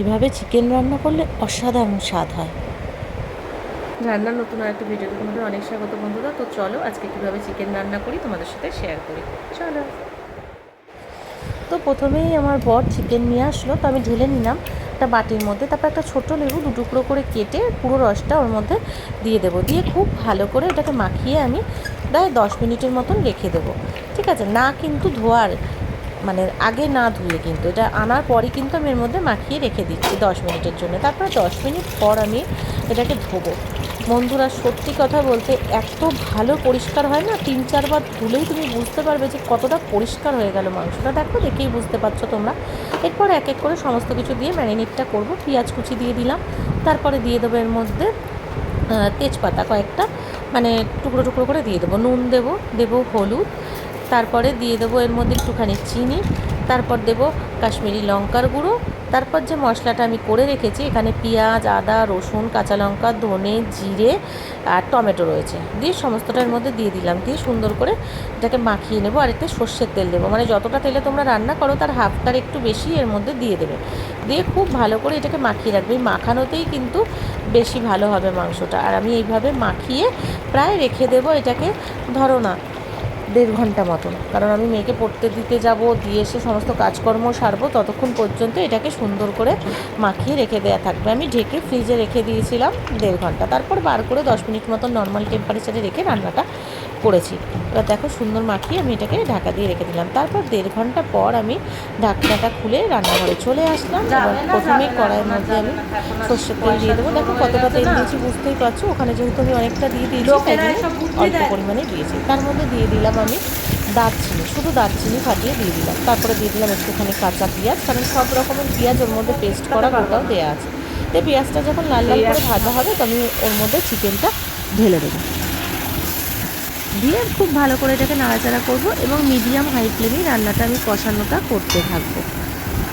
এভাবে চিকেন রান্না করলে অসাধারণ স্বাদ হয়। রান্নার নতুন আরেকটা ভিডিওতে তোমাদের অনেক স্বাগত বন্ধুরা। তো চলো আজকে কীভাবে চিকেন রান্না করি তোমাদের সাথে শেয়ার করি। চলো। তো প্রথমেই আমার বর চিকেন নিয়ে আসলো তো আমি ঢেলে নিলাম একটা বাটির মধ্যে তারপর একটা ছোট লেবু দু টুকরো করে কেটে পুরো রসটা ওর মধ্যে দিয়ে দেবো। দিয়ে খুব ভালো করে এটাকে মাখিয়ে আমি প্রায় দশ মিনিটের মতন রেখে দেবো। ঠিক আছে? না কিন্তু ধোয়ার মানে আগে না ধুয়ে কিন্তু, এটা আনার পরই কিন্তু আমি এর মধ্যে মাখিয়ে রেখে দিচ্ছি দশ মিনিটের জন্য। তারপরে দশ মিনিট পর আমি এটাকে ধোবো। বন্ধুরা, সত্যি কথা বলতে এত ভালো পরিষ্কার হয় না? তিন চারবার ধুলেই তুমি বুঝতে পারবে যে কতটা পরিষ্কার হয়ে গেল মাংসটা। দেখো, দেখেই বুঝতে পারছ তোমরা। এরপর এক এক করে সমস্ত কিছু দিয়ে ম্যারিনেটটা করব। পেঁয়াজ কুচি দিয়ে দিলাম। তারপরে দিয়ে দেবো এর মধ্যে তেজপাতা কয়েকটা। মানে টুকরো টুকরো করে দিয়ে দেবো। নুন দেবো দেবো হলুদ। তারপরে দিয়ে দেবো এর মধ্যে একটুখানি চিনি, তারপর দেবো কাশ্মীরি লঙ্কার গুঁড়ো, তারপর যে মশলাটা আমি করে রেখেছি, এখানে পেঁয়াজ, আদা, রসুন, কাঁচা লঙ্কা, ধনে, জিরে আর টমেটো রয়েছে। দিয়ে সমস্তটা এর মধ্যে দিয়ে দিলাম, দিয়ে সুন্দর করে এটাকে মাখিয়ে নেব আর এতে সর্ষের তেল দেবো। মানে যতটা তেলে তোমরা রান্না করো, তার হাফটার একটু বেশি এর মধ্যে দিয়ে দেবে। দিয়ে খুব ভালো করে এটাকে মাখিয়ে রাখবে। এই মাখানোতেই কিন্তু বেশি ভালো হবে মাংসটা। আর আমি এইভাবে মাখিয়ে প্রায় রেখে দেবো এটাকে। ধরো না দেড় ঘণ্টা মতন। কারণ আমি মেয়েকে পড়তে দিতে যাব, দিয়ে এসে সমস্ত কাজকর্ম সারবো, ততক্ষণ পর্যন্ত এটাকে সুন্দর করে মাখিয়ে রেখে দেওয়া থাকবে। আমি ঢেকে ফ্রিজে রেখে দিয়েছিলাম দেড় ঘণ্টা। তারপর বার করে দশ মিনিট মতন নর্মাল টেম্পারেচারে রেখে রান্নাটা করেছি এবার দেখো সুন্দর মাখিয়ে আমি এটাকে ঢাকা দিয়ে রেখে দিলাম। তারপর দেড় ঘণ্টা পর আমি ঢাকনাটা খুলে রান্নাঘরে চলে আসলাম। এবার প্রথমে কড়াইয়ের মধ্যে আমি সর্ষের তেল দিয়ে দেবো। দেখো কতটা তেল দিয়েছি বুঝতেই পারছ? ওখানে যেহেতু আমি অনেকটা দিয়ে দিয়েছি তাই অল্প পরিমাণে দিয়েছি। তার মধ্যে দিয়ে দিলাম আমি দারচিনি। শুধু দারচিনি ফাটিয়ে দিয়ে দিলাম। তারপরে দিয়ে দিলাম একটুখানি কাঁচা পেঁয়াজ কারণ সব রকমের পেঁয়াজ ওর মধ্যে পেস্ট করা ওটাও দেওয়া আছে। তো পেঁয়াজটা যখন লাল লাল করে ভাজা হবে তো আমি ওর মধ্যে চিকেনটা ঢেলে দেবো। দিয়ে খুব ভালো করে এটাকে নাড়াচাড়া করব এবং মিডিয়াম হাই ফ্লেমেই রান্নাটা আমি কষানোটা করতে থাকব।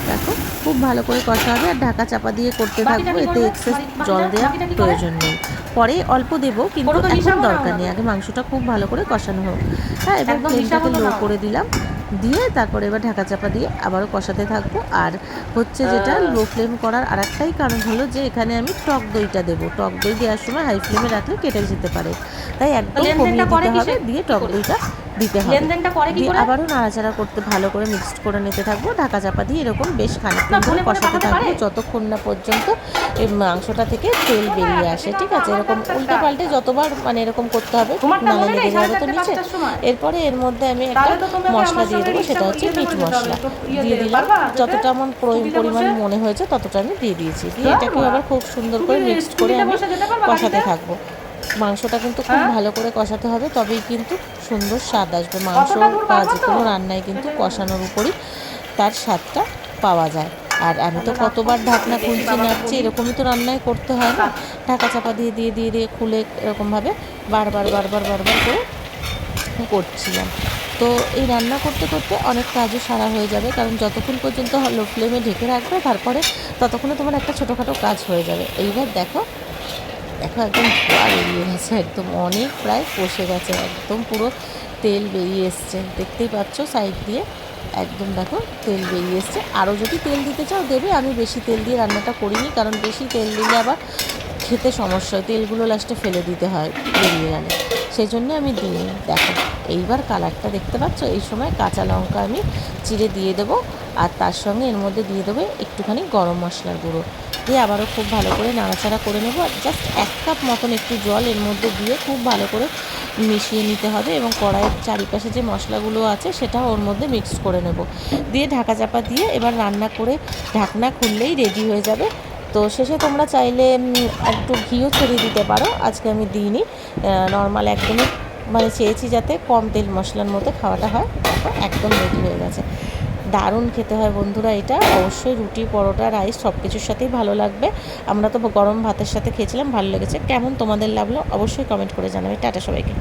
দেখো খুব ভালো করে কষা হবে আর ঢাকা চাপা দিয়ে করতে থাকব এতে এক্সেস জল দেওয়ার প্রয়োজন নেই। পরে অল্প দেবো কিন্তু এখন দরকার নেই আগে মাংসটা খুব ভালো করে কষানো হোক। হ্যাঁ এবার ফ্লেমটাকে লো করে দিলাম। দিয়ে তারপরে এবার ঢাকা চাপা দিয়ে আবারও কষাতে থাকব। আর হচ্ছে যেটা লো ফ্লেম করার আর একটাই কারণ হলো যে এখানে আমি টক দইটা দেবো। টক দই দেওয়ার সময় হাই ফ্লেমে রাখলে কেটে যেতে পারে। তাই একদম কমিয়ে দিতে হবে দিয়ে টক দইটা দিতে হবে। লেনদেনটা করে কি করে? আবারও নাড়াচাড়া করতে ভালো করে মিক্সড করে নিতে থাকব। ঢাকা চাপা দিয়ে এরকম বেশ খানিকক্ষণ ধরে কষাতে থাকব যতক্ষণ না পর্যন্ত এই মাংসটা থেকে তেল বেরিয়ে আসে ঠিক আছে? এরকম উল্টে পাল্টে যতবার মানে এরকম করতে হবে নালে লেগে যাবে তো নিচে। এরপরে এর মধ্যে আমি একটা মশলা দিয়ে দেবো সেটা হচ্ছে মিট মশলা। ইয়ে দিয়ে দিলাম। যতটা আমার পরিমাণ মনে হয়েছে ততটা আমি দিয়ে দিয়েছি। দিয়ে যাও এটাকে আবার খুব সুন্দর করে মিক্সড করে আমি কষাতে থাকব। মাংসটা কিন্তু খুব হ্যাঁ? ভালো করে কষাতে হবে তবেই কিন্তু সুন্দর স্বাদ আসবে। মাংস বা যে কোনো রান্নায় কিন্তু কষানোর উপরই তার স্বাদটা পাওয়া যায়। আর আমি তো কতবার ঢাকনা খুলছি নাড়ছি এরকমই তো রান্নায় করতে হয় না। ঢাকা চাপা দিয়ে দিয়ে দিয়ে দিয়ে খুলে এরকমভাবে বারবার বারবার বারবার করে করছিলাম। তো এই রান্না করতে করতে অনেক কাজও সারা হয়ে যাবে কারণ যতক্ষণ পর্যন্ত লো ফ্লেমে ঢেকে রাখবে তারপরে ততক্ষণে তোমার একটা ছোটোখাটো কাজ হয়ে যাবে। এইবার দেখো দেখো একদম ধোয়া বেরিয়ে গেছে, একদম অনেক প্রায় কষে গেছে, একদম পুরো তেল বেরিয়ে এসছে। দেখতেই পাচ্ছ সাইড দিয়ে একদম দেখো তেল বেরিয়ে এসছে। আরও যদি তেল দিতে চাও দেবে, আমি বেশি তেল দিয়ে রান্নাটা করিনি, কারণ বেশি তেল দিলে আবার খেতে সমস্যা হয়, তেলগুলো লাস্টে ফেলে দিতে হয়, বেরিয়ে গেলে। সেই জন্য আমি দিইনি দেখো, এইবার কালারটা দেখতে পাচ্ছ? এই সময় কাঁচা লঙ্কা আমি চিড়ে দিয়ে দেবো আর তার সঙ্গে এর মধ্যে দিয়ে দেবো একটুখানি গরম মশলার গুঁড়ো। দিয়ে আবারও খুব ভালো করে নাড়াচাড়া করে নেব। আর জাস্ট এক কাপ মতন একটু জল এর মধ্যে দিয়ে খুব ভালো করে মিশিয়ে নিতে হবে এবং কড়াইয়ের চারিপাশে যে মশলাগুলো আছে সেটাও ওর মধ্যে মিক্সড করে নেব। দিয়ে ঢাকা চাপা দিয়ে এবার রান্না করে ঢাকনা খুললেই রেডি হয়ে যাবে। তো শেষে তোমরা চাইলে একটু ঘিও ছড়িয়ে দিতে পারো। আজকে আমি দিইনি। নর্মাল একদমই মানে চেয়েছি যাতে কম তেল মশলার মধ্যে খাওয়াটা হয়। তারপর একদম রেডি হয়ে গেছে। দারুণ খেতে হয় বন্ধুরা এটা। অবশ্যই রুটি, পরোটা রাইস সব কিছুর সাথেই ভালো লাগবে। আমরা তো গরম ভাতের সাথে খেয়েছিলাম, ভালো লেগেছে। কেমন তোমাদের লাগল অবশ্যই কমেন্ট করে জানাবে। টাটা সবাইকে।